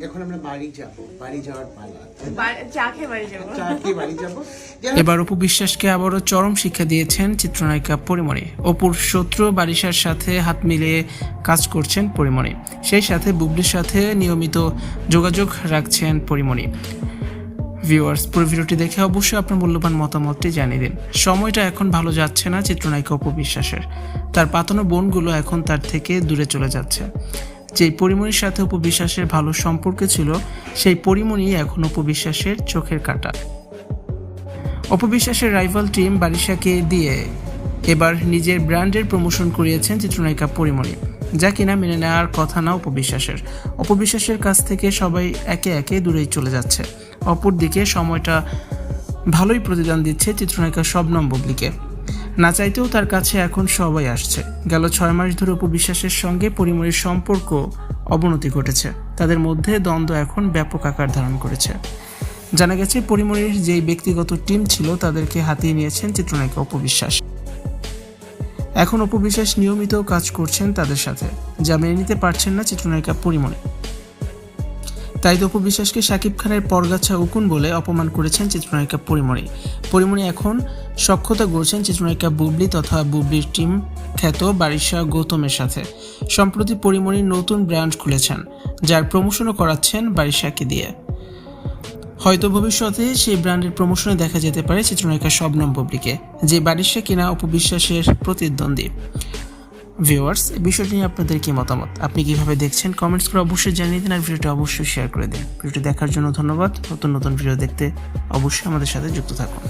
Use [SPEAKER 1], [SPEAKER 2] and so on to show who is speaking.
[SPEAKER 1] বাড়ি যাব বাড়ি যাওয়ার পালা।
[SPEAKER 2] বা- চা খেয়ে বাড়ি যাব।
[SPEAKER 1] চা খেয়ে বাড়ি যাব।
[SPEAKER 3] এবার অপু বিশ্বাসকে আবারও চরম শিক্ষা দিয়েছেন চিত্রনায়িকা পরিমণি। অপুর শত্রু বারিশার সাথে হাত মিলিয়ে কাজ করছেন পরিমণি। সেই সাথে বুবলির সাথে নিয়মিত যোগাযোগ রাখছেন পরিমণি। ভিউয়ার্স পুরো ভিডিওটি দেখে অবশ্যই আপনার মূল্যবান মতামতটি জানিয়ে দিন। সময়টা এখন ভালো যাচ্ছে না চিত্রনায়িকা অপু বিশ্বাসের। তার পাতানো বোনগুলো এখন তার থেকে দূরে চলে যাচ্ছে। যেই পরিমণির সাথে উপবিশ্বাসের ভালো সম্পর্ক ছিল, সেই পরিমণি এখন উপবিশ্বাসের চোখের কাটা। অপবিশ্বাসের রাইভাল টিম বারিশাকে দিয়ে এবার নিজের ব্র্যান্ডের প্রমোশন করিয়েছেন চিত্রনায়িকা পরিমণি যা কিনা মেনে নেওয়ার কথা না অপবিশ্বাসের অপবিশ্বাসের কাছ থেকে সবাই একে একে দূরেই চলে যাচ্ছে। অপরদিকে সময়টা ভালোই প্রতিদান দিচ্ছে চিত্রনায়িকা শবনম বুবলিকে। না চাইতেও তার কাছে এখন সবাই আসছে। গেল ছয় মাস ধরে উপবিশ্বাসের সঙ্গে পরিমণির সম্পর্ক অবনতি ঘটেছে। তাদের মধ্যে দ্বন্দ্ব এখন ব্যাপক আকার ধারণ করেছে। জানা গেছে পরিমণির যেই ব্যক্তিগত টিম ছিল, তাদেরকে হাতিয়ে নিয়েছেন চিত্রনায়িকা উপবিশ্বাস। এখন উপবিশ্বাস নিয়মিত কাজ করছেন তাদের সাথে। যা মেনে নিতে পারছেন না চিত্রনায়িকা পরিমণি তাই তো অপবিশ্বাসকে শাকিব খানের পরগাছা উকুন বলে অপমান করেছেন চিত্রনায়িকা পরিমণি। পরিমণি এখন সক্ষতা গড়ছেন চিত্রনায়িকা বুবলি তথা বুবলির টিম খ্যাত বারিশা গৌতমের সাথে। সম্প্রতি পরিমণি নতুন ব্র্যান্ড খুলেছেন, যার প্রমোশনও করাচ্ছেন বারিশাকে দিয়ে। হয়তো ভবিষ্যতে সেই ব্র্যান্ডের প্রমোশনে দেখা যেতে পারে চিত্রনায়িকা শবনম বুবলিকে, যে বারিশা কিনা অপবিশ্বাসের প্রতিদ্বন্দ্বী। ভিউয়ার্স বিষয়টি নিয়ে আপনাদের কি মতামত? আপনি কীভাবে দেখছেন? কমেন্টস করে অবশ্যই জানিয়ে দিন আর ভিডিওটি অবশ্যই শেয়ার করে দিন। ভিডিওটি দেখার জন্য ধন্যবাদ। নতুন নতুন ভিডিও দেখতে অবশ্যই আমাদের সাথে যুক্ত থাকুন।